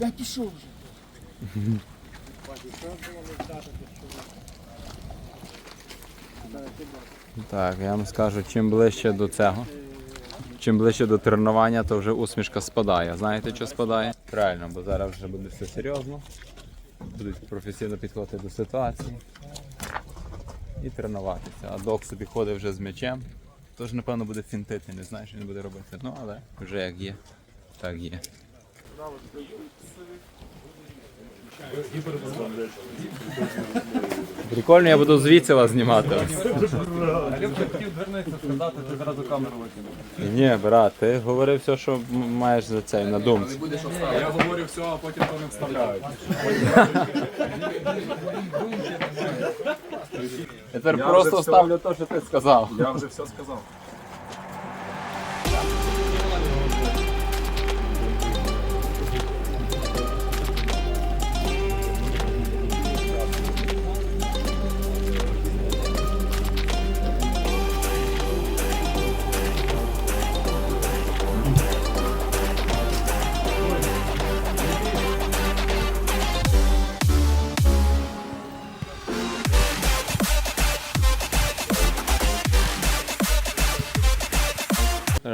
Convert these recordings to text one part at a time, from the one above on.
Я пішов вже. Так, я вам скажу, чим ближче до цього, чим ближче до тренування, то вже усмішка спадає. Знаєте, що спадає? Правильно, бо зараз вже буде все серйозно. Будуть професійно підходити до ситуації і тренуватися. А док собі ходить вже з м'ячем. Тож, напевно, буде фінтити, не знаю, що він буде робити. Ну, але вже як є, так є. Прикольно, я буду звідси вас знімати. хотів звернутися сказати, ти зразу камеру викинув. Ні, брат, ти говорив все, що маєш за цей на думці. Я говорю все, а потім то не вставляють. Я тепер просто вже все- ставлю те, що ти сказав. Я вже все сказав.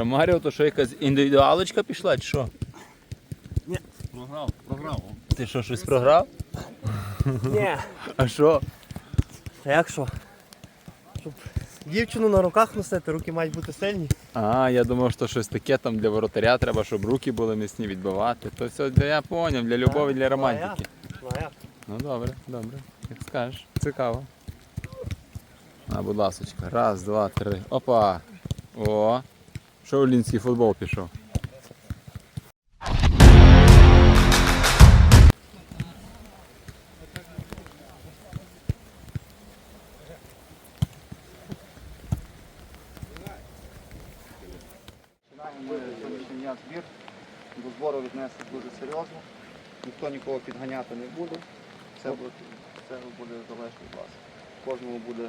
Ромаріо, то що якась індивідуалочка пішла, чи що? Ні. Програв, програв. Ти що, щось програв? Ні, А що? а як що? Щоб дівчину на руках носити, руки мають бути сильні. А, я думав, що щось таке там для воротаря треба, щоб руки були міцні відбивати. То все для я поняв, для любові, для романтики. Ну а як? Ну добре, добре. Як скажеш. Цікаво. А, будь ласочка. Раз, два, три. Опа. О. Шаулінський футбол пішов. Ми сьогоднішній дня збір. До збору віднесли дуже серйозно. Ніхто нікого підганяти не буде. Це буде, це буде залежно від вас. Кожному буде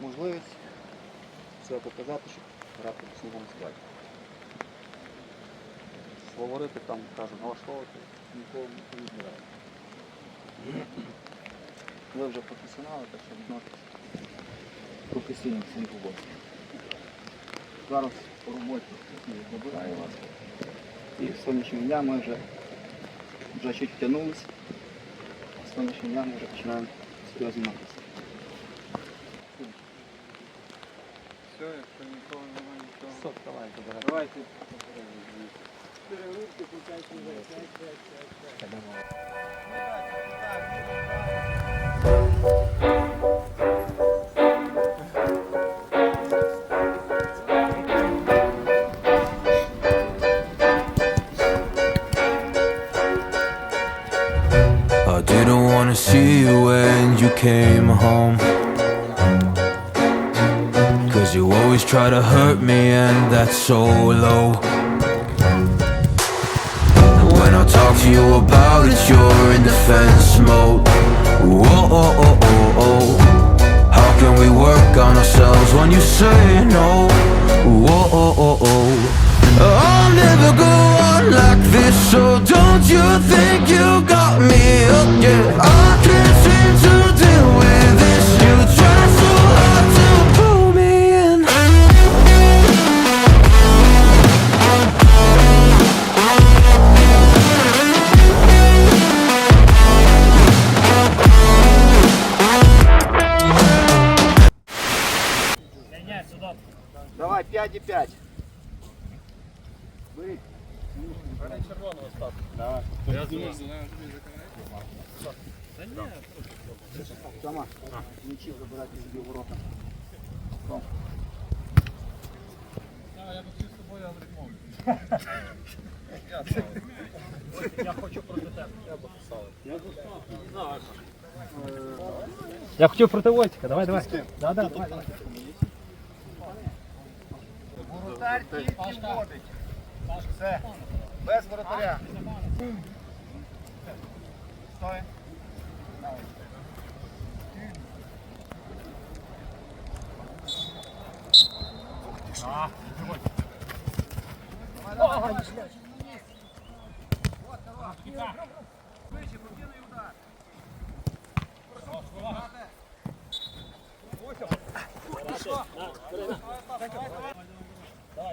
можливість себе показати, щоб грати в основному складі. Говорити там, кажу, налаштовувати, нікого не збирає. Ви вже професіонали, так що відноситесь професійно в своїх обов'язках. Зараз по роботі забираю вас. І сьогоднішнього дня ми вже, вже чуть втягнулися. Сьогоднішнього дня ми вже починаємо серйозно займатися. Все, якщо нікого немає нічого. Стоп, давай, забирай. Давайте. I didn't wanna see you when you came home. Always try to hurt me, and that's so low. And when I talk to you about it, you're in defense mode. Whoa, oh, oh, oh, oh. How can we work on ourselves when you say no? Whoa, oh, oh, oh. I'll 5,5. Бери. Ради червоного став. Давай. Я думаю, зеленого тобі закривається. Та ні. Сама. Нічим забирати собі ворота. Я хотів з тобою, але відмовлю. Я хочу проти тебе. Я би поставив. Я заставлю. Я хотів проти Вольтика. Давай, давай. Да, да, давай, давай. Воротар тільки вводить. Все. Без воротаря. Стой.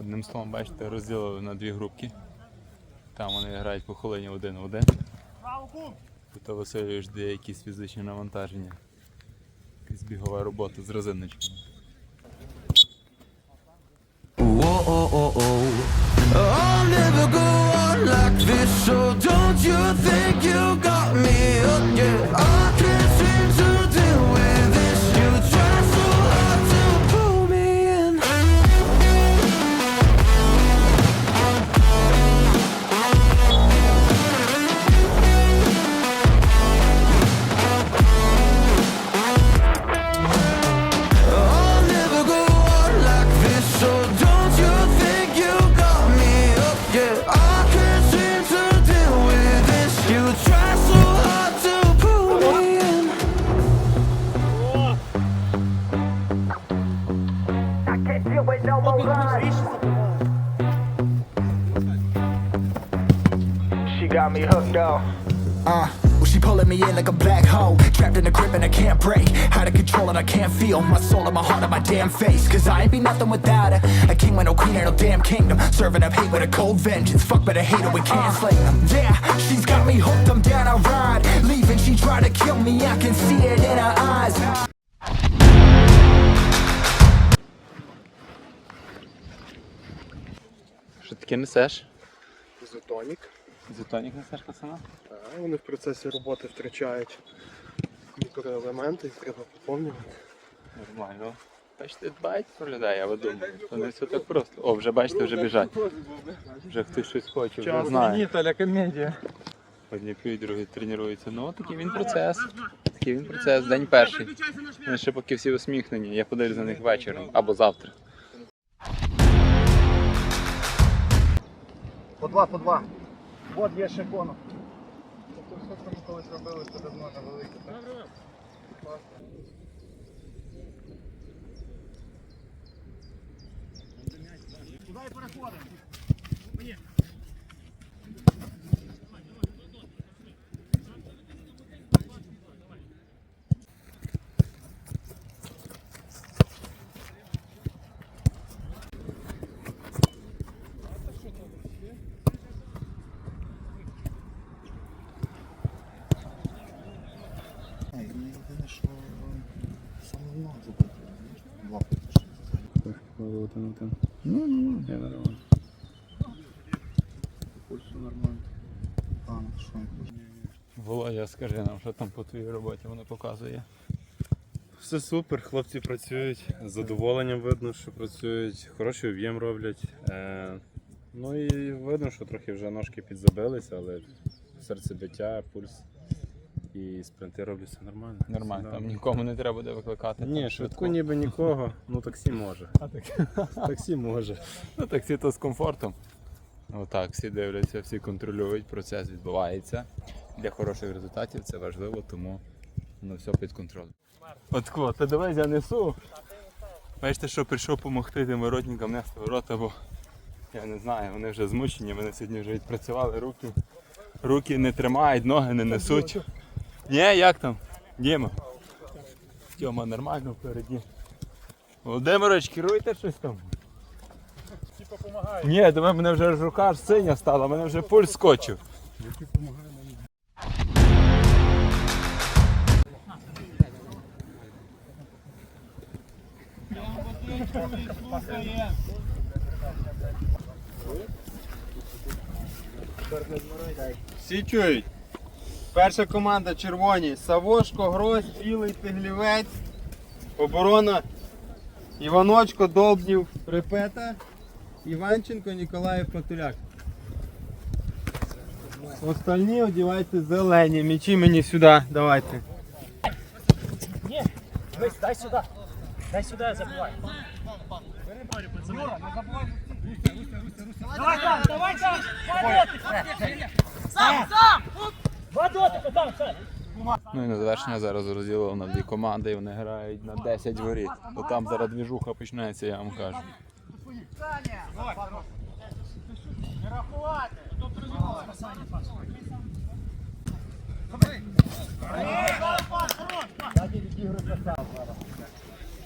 Одним словом, бачите, розділили на дві групки. Там вони грають по хвилині один в один. Тут Васильович дає якісь фізичні навантаження. Якась бігова робота з резиночками. Oh, oh, oh. Like this, so don't you think you got me up pulling me in like a black hole. Trapped in a grip and I can't break. Out of control and I can't feel my soul and my heart on my damn face. Cause I ain't be nothing without her. A king with no queen and no damn kingdom. Serving up hate with a cold vengeance. Fuck, but I hate her, we can't slay them. Yeah, she's got me hooked, I'm down, I ride. Leaving, she tried to kill me, I can see it in her eyes. Що таке несеш? Ізотонік. Зетонік несеш пацана? А вони в процесі роботи втрачають мікроелементи, їх треба поповнювати. Нормально. Бачите, дбають про людей, а ви думаєте, що все так просто. О, вже бачите, вже біжать. Вже хтось щось хоче, вже знає. Італя комедія. Одні п'ють, другі тренуються. Ну, такий він процес. Такий він процес. День перший. Вони ще поки всі усміхнені. Я подивлюсь на них вечором або завтра. По два, по два. От є ще конок. Тобто все, що ми колись робили, це давно на велике. Єдине, що саме ногу забити. Два Ну, ну, Я нормально. пульсу нормально. Ну що? Володя, скажи нам, що там по твоїй роботі воно показує. Все супер, хлопці працюють. З задоволенням видно, що працюють, хороший об'єм роблять. Е, ну і видно, що трохи вже ножки підзабилися, але серцебиття, пульс і спринти роблять все нормально. Нормально, Да. там нікому не треба буде викликати. Ні, швидку ніби нікого, ну таксі може. Таксі може. Ну так всі то з комфортом. Отак, всі дивляться, всі контролюють, процес відбувається. Для хороших результатів це важливо, тому воно все під контролем. От кво, та давай я несу. Бачите, що прийшов допомогти тим воротникам нести ворота, бо я не знаю, вони вже змучені, вони сьогодні вже відпрацювали, руки, руки не тримають, ноги не несуть. Ні, як там? Діма. Тьома нормально впереді. Володимирович, керуйте щось там. Ні, до мене вже рука синя стала, мене вже пульс скочив. Всі чують. Перша команда червоні. Савошко, Грозь, Білий, Тиглівець. Оборона Іваночко, Долбнів, Репета, Іванченко, Ніколаєв, Патуляк. Остальні одівайте зелені. Мічі мені сюди, давайте. Дай сюди. Дай сюди, забувай. Давай там, давай там! Сам, сам! Ну і на завершення зараз розділив на дві команди і вони грають на 10 воріт. То там зараз двіжуха почнеться, я вам кажу.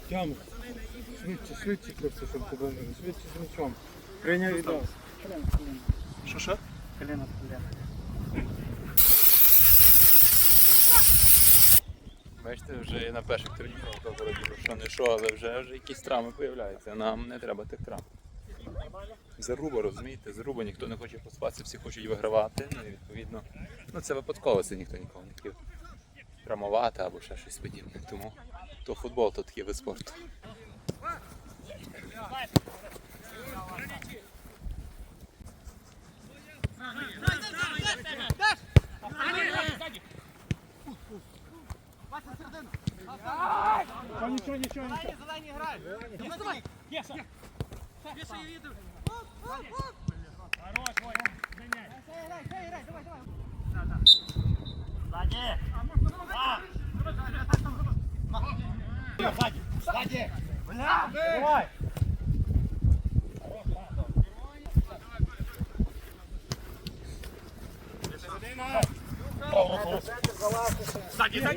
Тьом, швидше, швидше, хлопці, щоб тебе швидше з м'ячом. Прийняв відос. Що що? Коліна, коліна. Бачите, вже і на перших тренуваннях вроді що не що, але вже, вже якісь травми з'являються. Нам не треба тих травм. Заруба, розумієте, заруба, ніхто не хоче поспатися, всі хочуть вигравати. Ну і відповідно, ну це випадково, це ніхто нікого не хотів травмувати або ще щось подібне. Тому то футбол, то такий вид спорту. нічого не Зелені, зелені грають. Є, давай. Є, Саш. Є, Саш, я їду. Оп, оп, оп. Хорош, Ваня. Зеняй. Сай, грай, сай, грай, давай, давай. Да, да. Сзади. А можно помогать? А. Давай, давай, давай. Сзади, сзади. Бля, давай. Сзади, сзади. Сзади, сзади.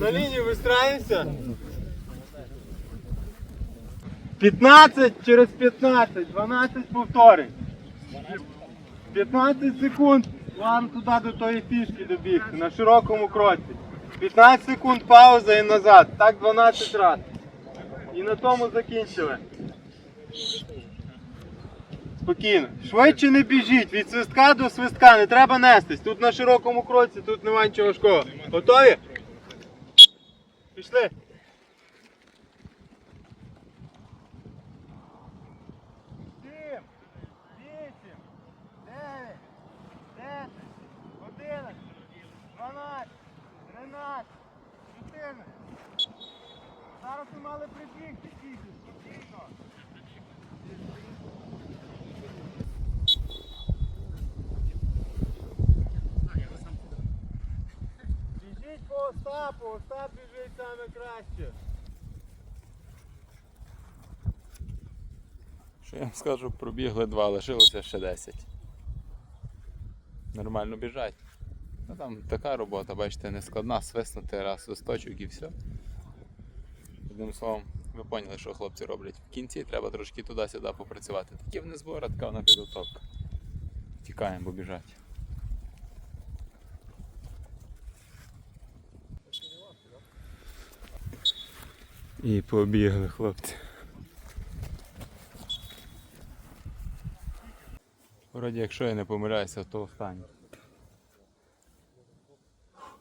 На лінію вистраємося. 15 через 15, 12 повторень. 15 секунд. План туди до тої фішки добігти на широкому кроці. 15 секунд пауза і назад. Так 12 разів. І на тому закінчили. Спокійно. Швидше не біжіть. Від свистка до свистка. Не треба нестись. Тут на широкому кроці, тут немає нічого важкого. Готові? Пішли. Сім, вісім, дев'ять, десять, одинадцять, дванадцять, тринадцять, чотирнадцять. Зараз ми мали прибігти тільки, спокійно. Біжіть по Остапу, Остап саме краще. Що я вам скажу, пробігли два, лишилося ще 10. Нормально біжать. Ну там така робота, бачите, не складна, свиснути раз свисточок і все. Одним словом, ви поняли, що хлопці роблять. В кінці треба трошки туди-сюди попрацювати. Такі вони збори, така вона підготовка. Тікаємо, бо біжать. І побігли хлопці. Вроді, якщо я не помиляюся, то останній.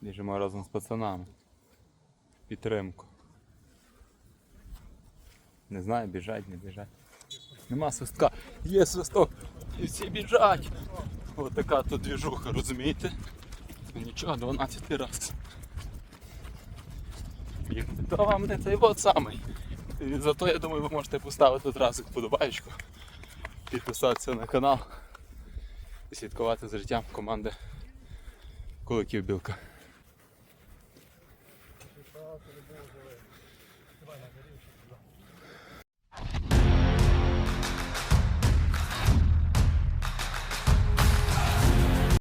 Біжимо разом з пацанами. Підтримку. Не знаю, біжать, не біжать. Нема свистка. Є свисток. І всі біжать. Ось така тут двіжуха, розумієте? Нічого, 12 раз. То вам не цей от самий. І зато я думаю, ви можете поставити одразу вподобайку, підписатися на канал і слідкувати за життям команди Куликів Білка.